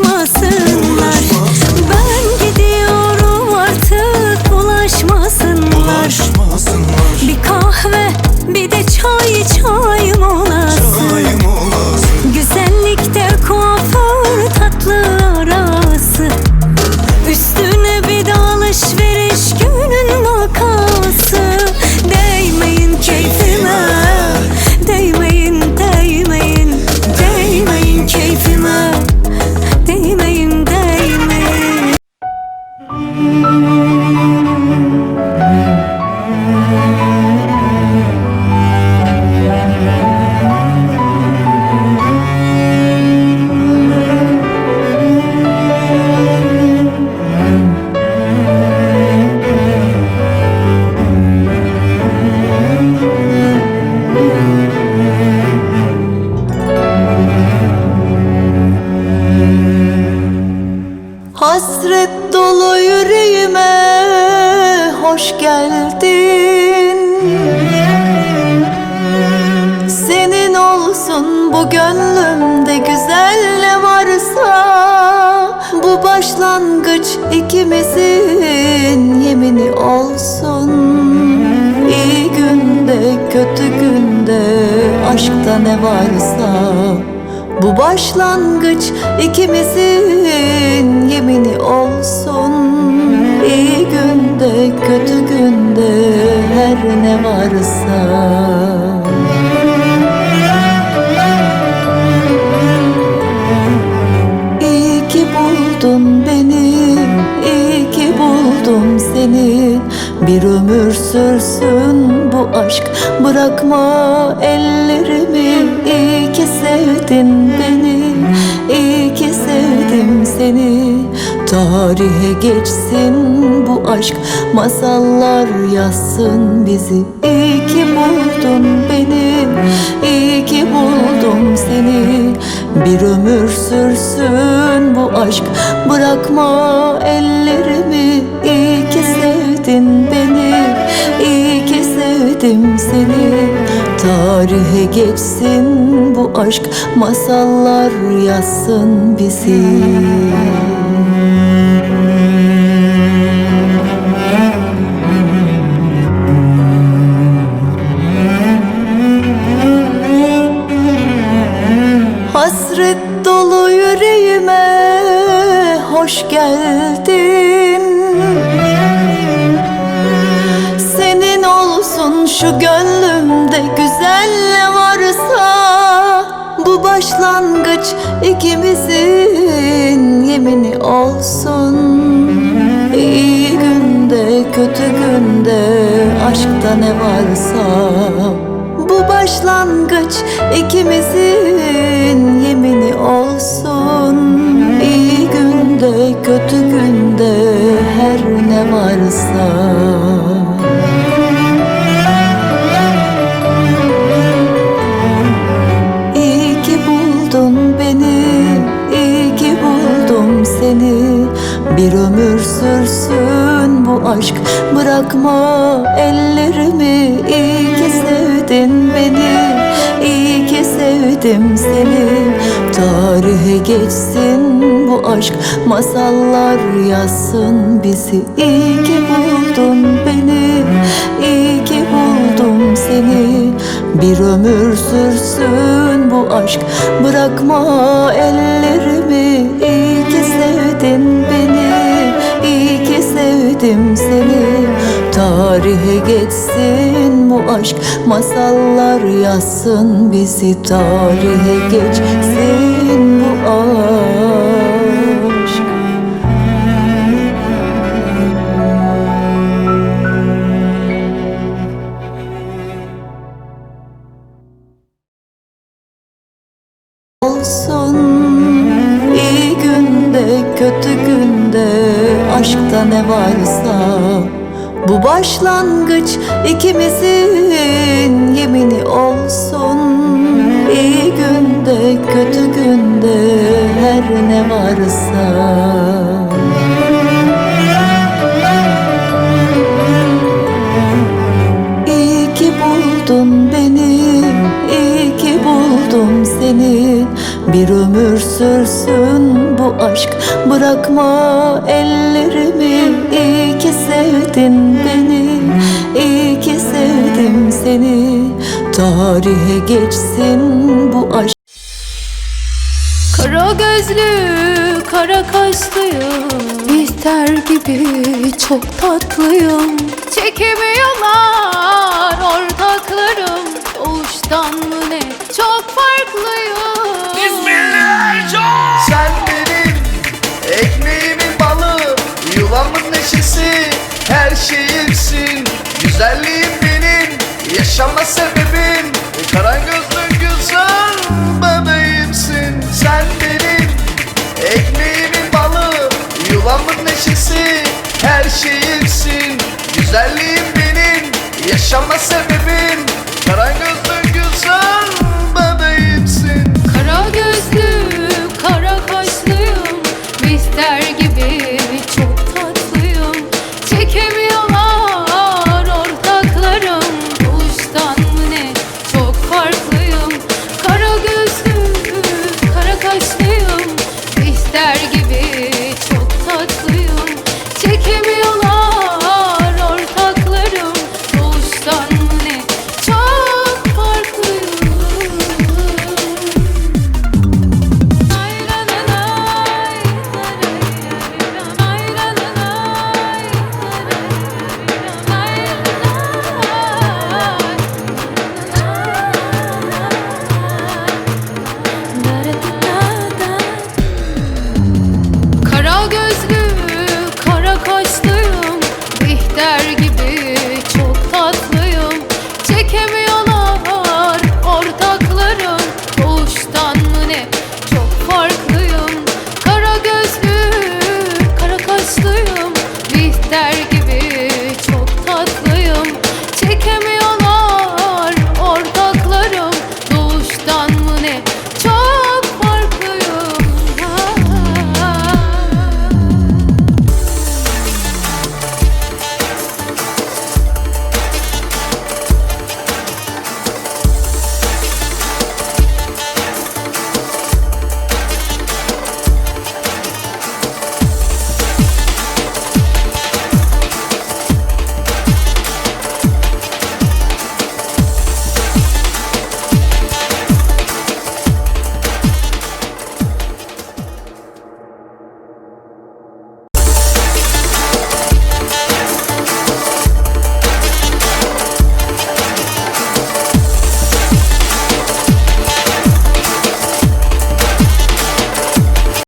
mısın? Hasret dolu yüreğime hoş geldin. Senin olsun bu gönlümde güzel ne varsa. Bu başlangıç ikimizin yemini olsun. İyi günde kötü günde aşkta ne varsa. Bu başlangıç ikimizin varsa. İyi ki buldun beni, iyi ki buldum seni. Bir ömür sürsün bu aşk, bırakma ellerimi. İyi ki sevdin beni, iyi ki sevdim seni Tarihe geçsin bu aşk, masallar yazsın bizi. İyi ki buldun beni, iyi ki buldum seni. Bir ömür sürsün bu aşk, bırakma ellerimi. İyi ki sevdin beni, iyi ki sevdim seni. Tarihe geçsin bu aşk, masallar yazsın bizi şu gönlümde güzel ne varsa. Bu başlangıç ikimizin yemini olsun. İyi günde kötü günde aşkta ne varsa. Bu başlangıç ikimizin Bir ömür sürsün bu aşk, bırakma ellerimi İyi ki sevdin beni, iyi ki sevdim seni. Tarihe geçsin bu aşk, masallar yazsın bizi. İyi ki buldun beni, iyi ki buldum seni. Bir ömür sürsün bu aşk Bırakma ellerimi İyi ki sevdin beni Tarihe geçsin bu aşk. Masallar yazsın bizi Tarihe geçsin bu aşk. Olsun iyi günde kötü günde aşkta ne varsa Başlangıç ikimizin yemini olsun. İyi günde kötü günde her ne varsa. İyi ki buldun beni, iyi ki buldum senin Bir ömür sürsün bu aşk Bırakma ellerimi. İyi ki sevdin beni. İyi ki sevdim seni. Tarihe geçsin bu aşk. Kara gözlü, kara kaşlıyım. Bihter gibi çok tatlıyım. Çekemiyorlar ortaklarım. Doğuştan mı ne? Çok farklıyım şeyimsin. Güzelliğim benim yaşama sebebim. Karan gözlü güzel bebeğimsin. Sen benim ekmeğimin balı Yuvamın neşesi. Her şeyimsin. Güzelliğim benim yaşama sebebim. Karan gözlü güzel